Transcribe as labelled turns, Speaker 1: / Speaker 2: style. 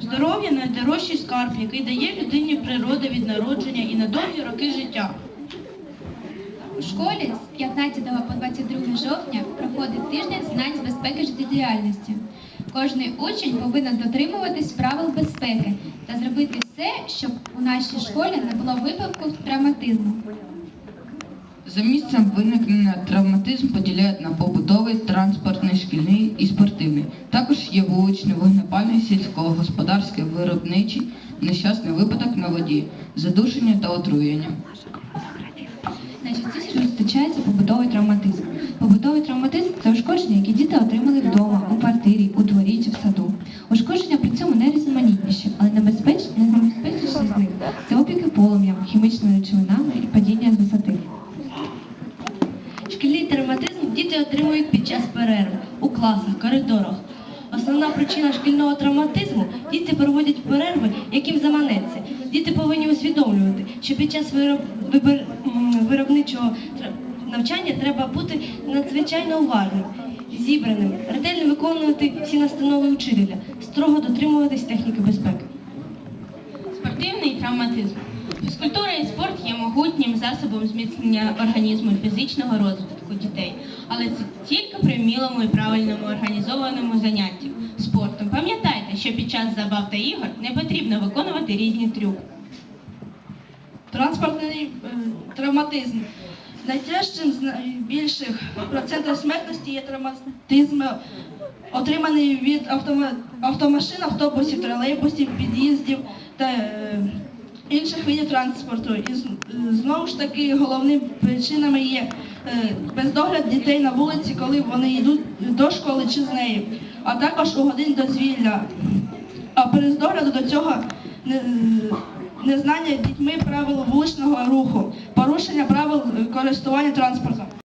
Speaker 1: Здоров'я найдорожчий скарб, який дає людині природа від народження і на довгі роки життя.
Speaker 2: У школі з 15 по 22 жовтня проходить тиждень знань з безпеки життєдіяльності. Кожний учень повинен дотримуватись правил безпеки та зробити все, щоб у нашій школі не було випадків травматизму.
Speaker 3: За місцем виникнення травматизм поділяють на побутовий, транспортний, шкільний і спортивний. Також є вуличний, вогнепальний, сільськогосподарський, виробничий, нещасний випадок на воді, задушення та отруєння.
Speaker 4: Найчастіше зустрічається побутовий травматизм. Побутовий травматизм це ушкодження, які діти отримали вдома, у квартирі, у дворі чи в саду. Ушкодження при цьому найрізноманітніші, але небезпеч- найнебезпечніші з них це опіки полум'ям, хімічними речовинами і падіння з висоти.
Speaker 1: Шкільний травматизм діти отримують під час перерв у класах, коридорах. Основна причина шкільного травматизму діти проводять перерви, яким заманеться. Діти повинні усвідомлювати, що під час виробничого навчання треба бути надзвичайно уважним, зібраним, ретельно виконувати всі настанови учителя, строго дотримуватись техніки безпеки.
Speaker 5: Спортивний травматизм. Фізкультура і спорт є могутнім засобом зміцнення організму фізичного розвитку дітей, але це тільки при вмілому і правильному організованому занятті спортом. Пам'ятайте, що під час забав та ігор не потрібно виконувати різні трюки.
Speaker 1: Транспортний е, травматизм. Найтяжчим з найбільших процентів смертності є травматизм, отриманий від автома- автомашин, автобусів, тролейбусів, під'їздів та е, інших видів транспорту. І е, знову ж таки головними причинами є бездогляд дітей на вулиці, коли вони йдуть до школи чи з неї, а також у годин дозвілля. А без догляду до цього незнання дітьми правил вуличного руху, порушення правил е, користування транспортом.